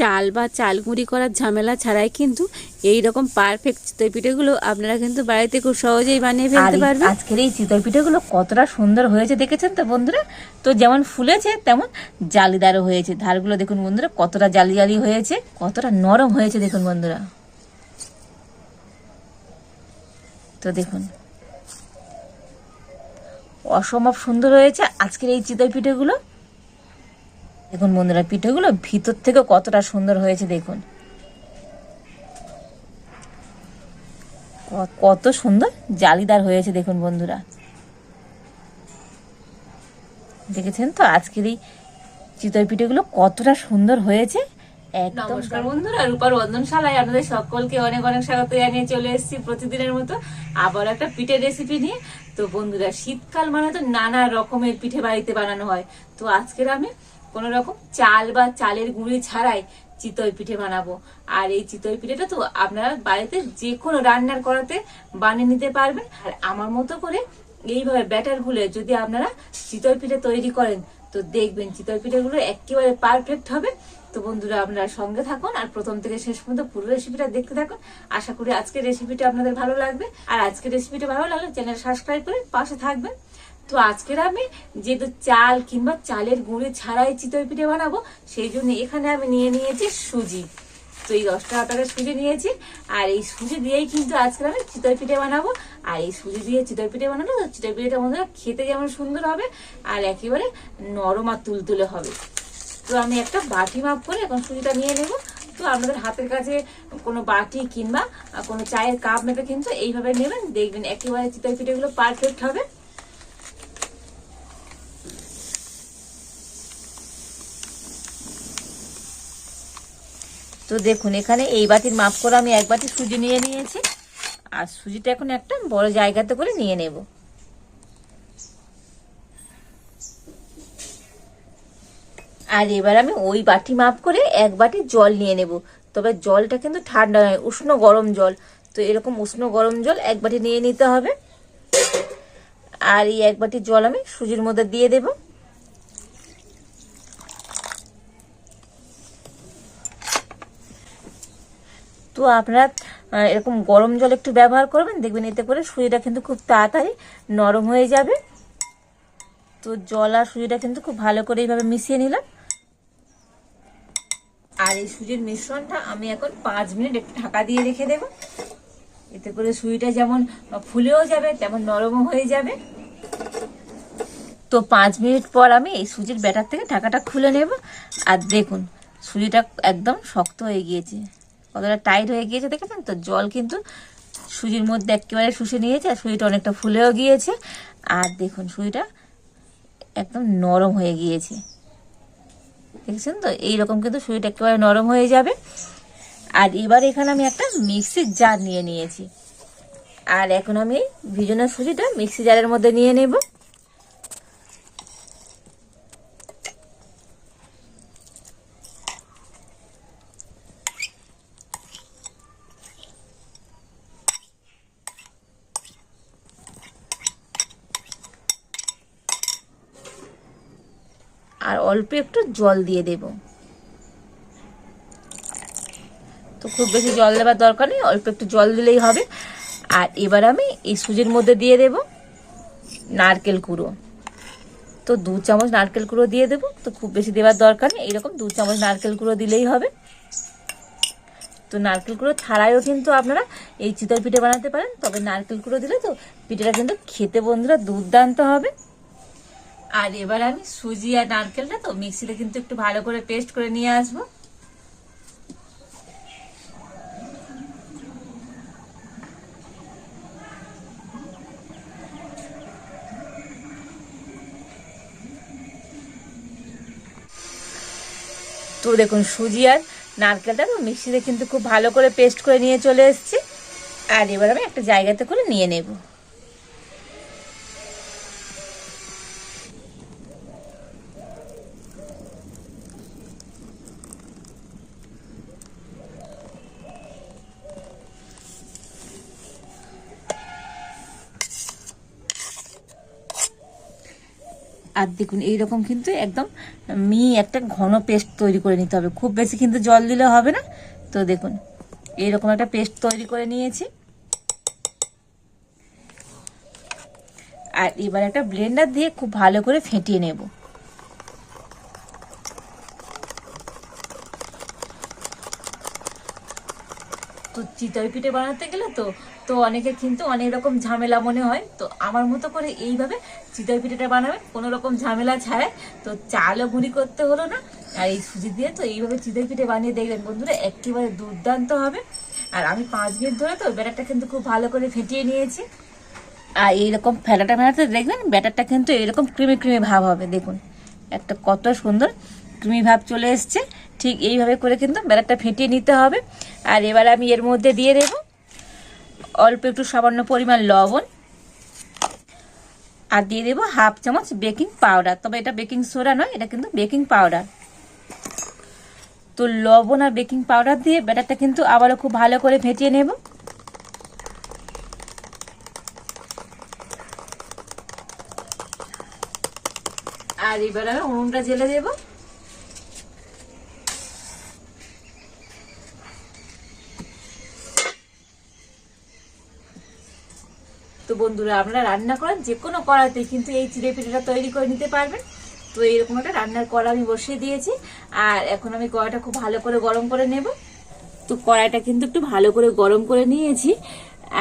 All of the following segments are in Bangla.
চাল বা চাল গুঁড়ি করার ঝামেলা ছাড়াই কিন্তু এই রকম পারফেক্ট চিতই পিঠেগুলো আপনারা কিন্তু বাড়িতে খুব সহজেই বানিয়ে ফেলতে পারবেন। আজকের এই চিতই পিঠেগুলো কতটা সুন্দর হয়েছে দেখেছেন তো বন্ধুরা? তো যেমন ফুলেছে তেমন জালিদারও হয়েছে। ধারগুলো দেখুন বন্ধুরা কতটা জালি জালি হয়েছে কতটা নরম হয়েছে দেখুন বন্ধুরা। তো দেখুন। অসম্ভব সুন্দর হয়েছে আজকের এই চিতই পিঠেগুলো। দেখুন বন্ধুরা, পিঠেগুলো ভিতর থেকে কতটা সুন্দর হয়েছে দেখুন। কত সুন্দর জালিদার হয়েছে দেখুন বন্ধুরা। দেখেছেন তো আজকের এই চিতই পিঠেগুলো কতটা সুন্দর হয়েছে? নমস্কার বন্ধুরা, রূপার রন্ধনশালায় আপনাদের সকলকে অনেক অনেক স্বাগত জানিয়ে চলে এসেছি প্রতিদিনের মতো আবার একটা পিঠের রেসিপি নিয়ে। তো বন্ধুরা, শীতকাল মানে তো নানা রকমের পিঠে বাড়িতে বানানো হয়। তো আজকের আমি কোনো রকম চাল বা চালের গুঁড়ি ছাড়াই চিতই পিঠে বানাবো। আর এই চিতই পিঠেটা তো আপনারা বাড়িতে যে কোনো রান্নার করাতে বানিয়ে নিতে পারবেন। আর আমার মতো করে এইভাবে ব্যাটার গুলে যদি আপনারা চিতই পিঠে তৈরি করেন, তো দেখবেন চিতই পিঠেগুলো একেবারে পারফেক্ট হবে। তো বন্ধুরা, আপনারা সঙ্গে থাকুন আর প্রথম থেকে শেষ পর্যন্ত পুরো রেসিপিটা দেখতে থাকুন। আশা করি আজকের রেসিপিটা আপনাদের ভালো লাগবে। আর আজকের রেসিপিটা ভালো লাগলে চ্যানেল সাবস্ক্রাইব করে পাশে থাকবেন। তো আজকের আমি যেহেতু চাল কিংবা চালের গুঁড়ি ছাড়াই চিতই পিঠে বানাবো, সেই জন্য এখানে আমি নিয়ে নিয়েছি সুজি। তো এই দশ টাকা সুজি নিয়েছি, আর এই সুজি দিয়েই কিন্তু আজকে আমি চিতই পিঠে বানাবো। আর এই সুজি দিয়ে চিতই পিঠে বানালে তো চিতই পিঠেটা বন্ধুরা খেতে যেমন সুন্দর হবে, আর একেবারে নরম আর তুলতুলে হবে। তো আমি একটা বাটি মাপ করে এখন সুজিটা নিয়ে নেব। তো আপনাদের হাতের কাছে কোনো বাটি কিংবা কোনো চায়ের কাপ মেপে কিন্তু এইভাবে নেবেন, দেখবেন একেবারে চিতই পিঠেগুলো পারফেক্ট হবে। তো দেখুন, এখানে এই বাটির মাপ করে আমি এক বাটি সুজি নিয়ে নিয়েছি। আর সুজিটা এখন একটা বড় জায়গাতে করে নিয়ে নেব। আর এবার আমি ওই বাটি মাপ করে এক বাটি জল নিয়ে নেব। তবে জলটা কিন্তু ঠান্ডা নয়, উষ্ণ গরম জল। তো এরকম উষ্ণ গরম জল এক বাটি নিয়ে নিতে হবে। আর এই এক বাটি জল আমি সুজির মধ্যে দিয়ে দেবো। তো আপনারা এরকম গরম জল একটু ব্যবহার করবেন, দেখবেন এতে করে সুজিটা কিন্তু খুব তাড়াতাড়ি নরম হয়ে যাবে। তো জল আর সুজিটা কিন্তু খুব ভালো করে এইভাবে মিশিয়ে নিলাম। আর এই সুজির মিশ্রণটা আমি এখন পাঁচ মিনিট একটু ঢাকা দিয়ে রেখে দেব। এতে করে সুজিটা যেমন ফুলেও যাবে, তেমন নরমও হয়ে যাবে। তো পাঁচ মিনিট পর আমি এই সুজির ব্যাটার থেকে ঢাকাটা খুলে নেব। আর দেখুন, সুজিটা একদম শক্ত হয়ে গিয়েছে। কতটা টাইট হয়ে গিয়েছে দেখেছেন তো? জল কিন্তু সুজির মধ্যে একেবারে শুষে নিয়েছে আর সুজিটা অনেকটা ফুলেও গিয়েছে। আর দেখুন, সুজিটা একদম নরম হয়ে গিয়েছে। দেখেছেন তো? এইরকম কিন্তু সুজিটা একেবারে নরম হয়ে যাবে। আর এবার এখানে আমি একটা মিক্সির জার নিয়ে নিয়েছি। আর এখন আমি এই ভিজানো সুজিটা মিক্সি জারের মধ্যে নিয়ে নেব। আর অল্প একটু জল দিয়ে দেব। তো খুব বেশি জল দেওয়ার দরকার নেই, অল্প একটু জল দিলেই হবে। আর এবার আমি এই সুজির মধ্যে দিয়ে দেব নারকেল কুড়ো। তো দু চামচ নারকেল কুড়ো দিয়ে দেবো, তো খুব বেশি দেওয়ার দরকার নেই এরকম দু চামচ নারকেল কুড়ো দিলেই হবে। তো নারকেল কুড়ো ছাড়াইও কিন্তু আপনারা এই চিতই পিঠে বানাতে পারেন, তবে নারকেল কুড়ো দিলে তো পিঠেটা কিন্তু খেতে বন্ধুরা দুর্দান্ত হবে। আর এবার আমি সুজি আর নারকেলটা তো মিক্সিতে কিন্তু একটু ভালো করে পেস্ট করে নিয়ে আসব। তো দেখুন, সুজি আর নারকেলটা তো মিক্সিতে কিন্তু খুব ভালো করে পেস্ট করে নিয়ে চলে এসেছি। আর এবার আমি একটা জায়গাতে করে নিয়ে নেব। আর দেখুন, এইরকম কিন্তু একদম মি একটা ঘন পেস্ট তৈরি করে নিতে হবে। খুব বেশি কিন্তু জল দিলে হবে না। তো দেখুন, এইরকম একটা পেস্ট তৈরি করে নিয়েছি। আর এবার একটা ব্লেন্ডার দিয়ে খুব ভালো করে ফেটিয়ে নেব। তো চিতই পিঠে বানাতে গেলে তো তো অনেকে কিন্তু অনেক রকম ঝামেলা মনে হয়। তো আমার মতো করে এইভাবে চিতই পিঠেটা বানাবেন, কোনো রকম ঝামেলা ছাড়াই। তো চালও গুঁড়ি করতে হলো না, আর এই সুজি দিয়ে তো এইভাবে চিতই পিঠে বানিয়ে দেখবেন বন্ধুরা, একেবারে দুর্দান্ত হবে। আর আমি পাঁচ মিনিট ধরে তো ব্যাটারটা কিন্তু খুব ভালো করে ফেটিয়ে নিয়েছি। আর এইরকম ফেলাটা ফেলাতে দেখবেন, ব্যাটারটা কিন্তু এরকম ক্রিমি ক্রিমি ভাব হবে। দেখুন, একটা কত সুন্দর ক্রিমি ভাব চলে এসছে। ঠিক এইভাবে করে কিন্তু ব্যাটারটা ফেটিয়ে নিতে হবে। আর এবার আমি এর মধ্যে দিয়ে দেব অল্প একটু সামান্য পরিমাণ লবণ। আর দিয়ে দেবো হাফ চামচ বেকিং পাউডার। তবে এটা বেকিং সোডা নয়, এটা কিন্তু বেকিং পাউডার। তো লবণ আর বেকিং পাউডার দিয়ে ব্যাটারটা কিন্তু আবারও খুব ভালো করে ফেটিয়ে নেব। আর এবার আমি উনুনটা জেলে দেবো। বন্ধুরা, আপনারা রান্না করেন, যে কোনো কড়াতে কিন্তু এই চিড়ে পিঠেটা তৈরি করে নিতে পারবেন। তো এইরকম একটা রান্নার কড়া আমি বসিয়ে দিয়েছি, আর এখন আমি কড়াটা খুব ভালো করে গরম করে নেব। তো কড়াইটা কিন্তু একটু ভালো করে গরম করে নিয়েছি,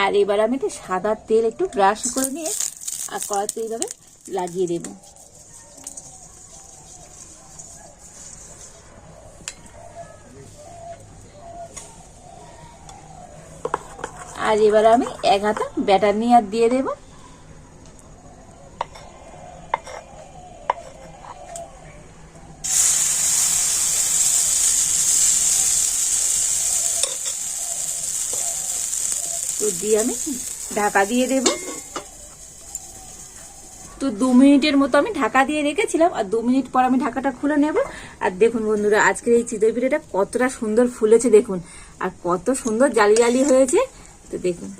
আর এবার আমি একটু সাদা তেল একটু ব্রাশ করে নিয়ে, আর কড়াতে এইভাবে লাগিয়ে দেবো। আর এবার আমি এক হাতা ব্যাটার নিয়ে আর দিয়ে দেব। তো দিয়ে আমি ঢাকা দিয়ে দেব। তো দু মিনিটের মতো আমি ঢাকা দিয়ে রেখেছিলাম, আর দু মিনিট পর আমি ঢাকাটা খুলে নেব। আর দেখুন বন্ধুরা, আজকের এই চিতই পিঠাটা কতটা সুন্দর ফুলেছে, দেখুন। আর কত সুন্দর জালি জালি হয়েছে। তো দেখুন।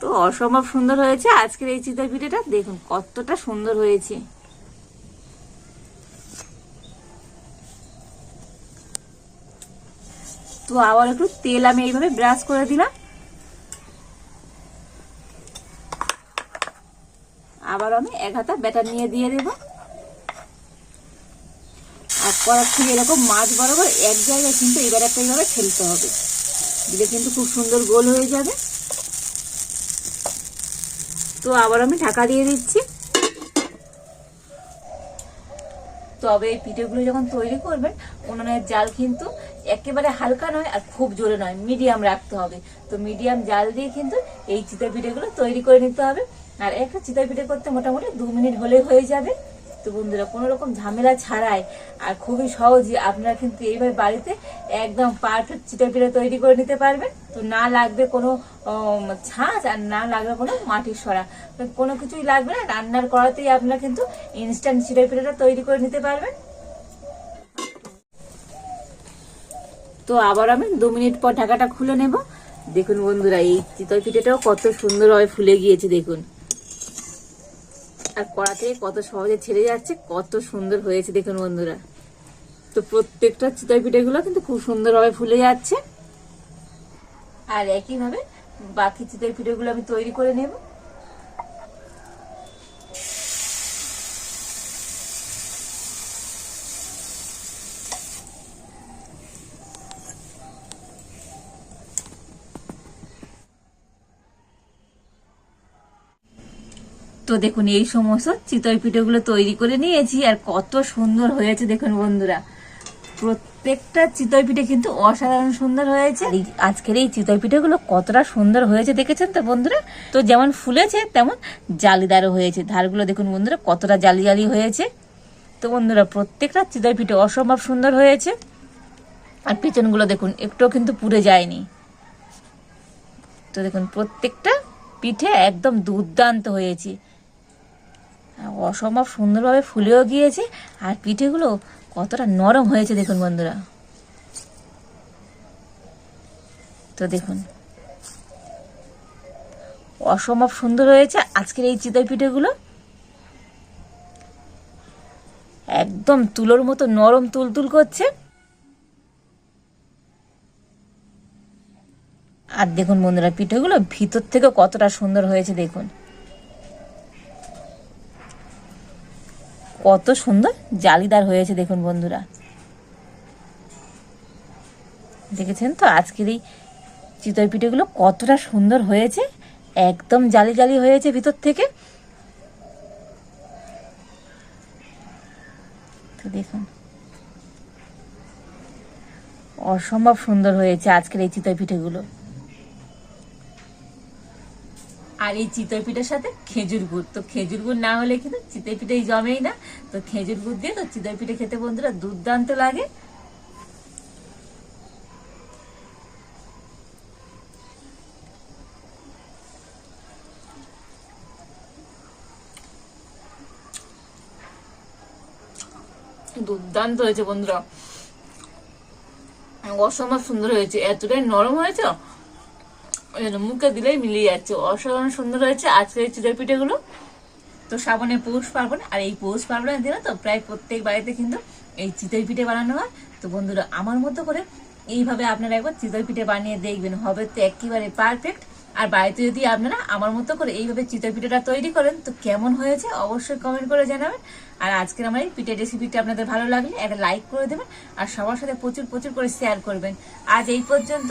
তো অসম্ভব সুন্দর হয়েছে। আজকের এই চিতই পিঠেটা দেখুন, কতটা সুন্দর হয়েছে। তো আবার একটু তেল আমি এইভাবে ব্রাশ করে দিলাম। আবার আমি এক হাতা ব্যাটার নিয়ে দিয়ে দেব। আর করার থেকে এরকম মাছ বরাবর এক জায়গায় কিন্তু এবার একটা এইভাবে ঠেলতে হবে। দিলে কিন্তু খুব সুন্দর গোল হয়ে যাবে। তো আবার আমি ঢাকা দিয়ে দিচ্ছি। তবে এই পিঠেগুলো যখন তৈরি করবেন, উনুনের জাল কিন্তু একেবারে হালকা নয় আর খুব জোরে নয়, মিডিয়াম রাখতে হবে। তো মিডিয়াম জাল দিয়ে কিন্তু এই চিতা পিঠেগুলো তৈরি করে নিতে হবে। আর একটা চিতা পিঠে করতে মোটামুটি দু মিনিট হলেই হয়ে যাবে। তো বন্ধুরা, কোনো রকম ঝামেলা ছাড়াই আর খুবই সহজে আপনারা কিন্তু এইভাবে বাড়িতে একদম পারফেক্ট চিটা পিঠা তৈরি করে নিতে পারবেন। তো না লাগবে কোনো ছাঁচ আর না লাগবে কোনো মাটির সরা। কোনো কিছুই লাগবে না, রান্নার করাতেই আপনারা কিন্তু ইনস্ট্যান্ট চিটা পিঠাটা তৈরি করে নিতে পারবেন। তো আবার আমি দু মিনিট পর ঢাকাটা খুলে নেব। দেখুন বন্ধুরা, এই চিতই পিঠেটাও কত সুন্দরভাবে ফুলে গিয়েছে, দেখুন। আর কড়া থেকে কত সহজে ছেড়ে যাচ্ছে, কত সুন্দর হয়েছে দেখুন বন্ধুরা। তো প্রত্যেকটা চিতই পিঠেগুলো কিন্তু খুব সুন্দরভাবে ফুলে যাচ্ছে। আর একইভাবে বাকি চিতই পিঠেগুলো আমি তৈরি করে নেব। তো দেখুন, এই সমস্ত চিতই পিঠেগুলো তৈরি করে নিয়েছি আর কত সুন্দর হয়েছে দেখুন বন্ধুরা। প্রত্যেকটা চিতই পিঠে কিন্তু অসাধারণ সুন্দর হয়েছে। আজকের এই চিতই পিঠেগুলো কতটা সুন্দর হয়েছে, দেখেছেন তো বন্ধুরা? তো যেমন ফুলেছে, তেমন জালিদারও হয়েছে। ধারগুলো দেখুন বন্ধুরা, কতটা জালি জালি হয়েছে। তো বন্ধুরা, প্রত্যেকটা চিতই পিঠে অসম্ভব সুন্দর হয়েছে। আর পিছনগুলো দেখুন, একটুও কিন্তু পুড়ে যায়নি। তো দেখুন, প্রত্যেকটা পিঠে একদম দুর্দান্ত হয়েছে। অসম্ভব সুন্দরভাবে ফুলেও গিয়েছে, আর পিঠেগুলো কতটা নরম হয়েছে দেখুন বন্ধুরা। তো দেখুন। অসম্ভব সুন্দর হয়েছে আজকের এই চিতই পিঠেগুলো। একদম তুলোর মতো নরম তুলতুল করছে। আর দেখুন বন্ধুরা, পিঠেগুলো ভিতর থেকে কতটা সুন্দর হয়েছে দেখুন। কত সুন্দর জালিদার হয়েছে দেখুন বন্ধুরা। দেখেছেন তো আজকের এই চিতই পিঠেগুলো কতটা সুন্দর হয়েছে, একদম জালি জালি হয়েছে ভিতর থেকে। তো দেখুন, অসম্ভব সুন্দর হয়েছে আজকের এই চিতই পিঠেগুলো। আর এই চিতই পিঠার সাথে খেজুর গুড়। তো খেজুর গুড় না হলে কিন্তু চিতই পিঠে জমেই না। তো খেজুর গুড় দিয়ে তো চিতই পিঠে খেতে বন্ধুরা দুর্দান্ত লাগে। দুর্দান্ত হয়েছে বন্ধুরা। অসম্ভব সুন্দর হয়েছে। এতটাই নরম হয়েছে। মুখে দিলেই মিলিয়ে যাচ্ছে। অসাধারণ সুন্দর হয়েছে। আজকের এই চিতই পিঠেগুলো। তো শ্রাবণে পৌষ পার্বণ, আর এই পৌষ পার্বণের দিনে তো প্রায় প্রত্যেক বাড়িতে কিন্তু এই চিতই পিঠে বানানো হয়। তো বন্ধুরা, আমার মতো করে এইভাবে আপনারা একবার চিতই পিঠে বানিয়ে দেখবেন। হবে তো একেবারে পারফেক্ট আর বাড়িতে যদি আপনারা আমার মতো করে এইভাবে চিতই পিঠেটা তৈরি করেন, তো কেমন হয়েছে অবশ্যই কমেন্ট করে জানাবেন। আর আজকের আমার এই পিঠের রেসিপিটা আপনাদের ভালো লাগলে একটা লাইক করে দেবেন। আর সবার সাথে প্রচুর প্রচুর করে শেয়ার করবেন। আজ এই পর্যন্ত।